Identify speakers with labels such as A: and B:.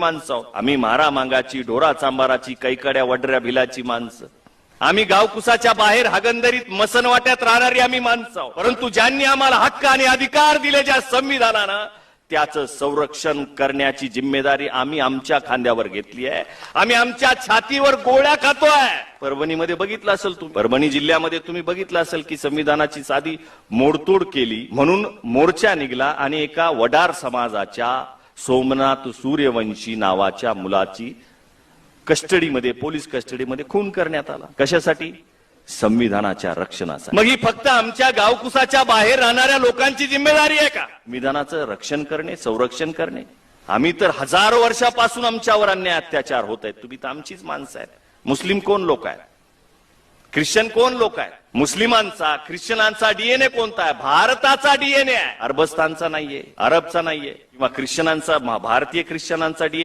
A: माणसं. आम्ही मारा मांगाची ढोरा चांबाराची कैकड्या वडऱ्या भिलाची माणसं. आम्ही गावकुसाच्या बाहेर हागंदरीत मसनवाट्यात राहणारी आम्ही माणसं परंतु ज्यांनी आम्हाला हक्क आणि अधिकार दिले ज्या संविधानानं त्याचं संरक्षण करण्याची जिम्मेदारी आम्ही आमच्या खांद्यावर घेतली आहे. आम्ही आमच्या छातीवर गोळ्या खातोय. परभणीमध्ये बघितलं असेल तू परभणी जिल्ह्यामध्ये तुम्ही बघितलं असेल की संविधानाची साधी मोडतोड केली. म्हणून मोर्चा निघला आणि एका वडार समाजाच्या सोमनाथ सूर्यवंशी नावाच्या मुलाची कस्टडीमध्ये पोलीस कस्टडीमध्ये खून करण्यात आला. कशासाठी? संविधानाच्या रक्षणासाठी. मग ही फक्त आमच्या गावकुसाच्या बाहेर राहणाऱ्या लोकांची जिम्मेदारी आहे का? संविधानाचं रक्षण करणे संरक्षण करणे. आम्ही तर हजारो वर्षापासून आमच्यावर अन्याय अत्याचार होत आहेत. तुम्ही तर आमचीच माणसं आहेत. मुस्लिम कोण लोक आहेत? ख्रिश्चन कोण लोक आहेत? मुस्लिमांचा ख्रिश्चनांचा डीएनए कोणता आहे? भारताचा डीएनए आहे. अरबस्तानचा नाहीये अरबचा नाहीये. किंवा ख्रिश्चनांचा भारतीय ख्रिश्चनांचा डीएनए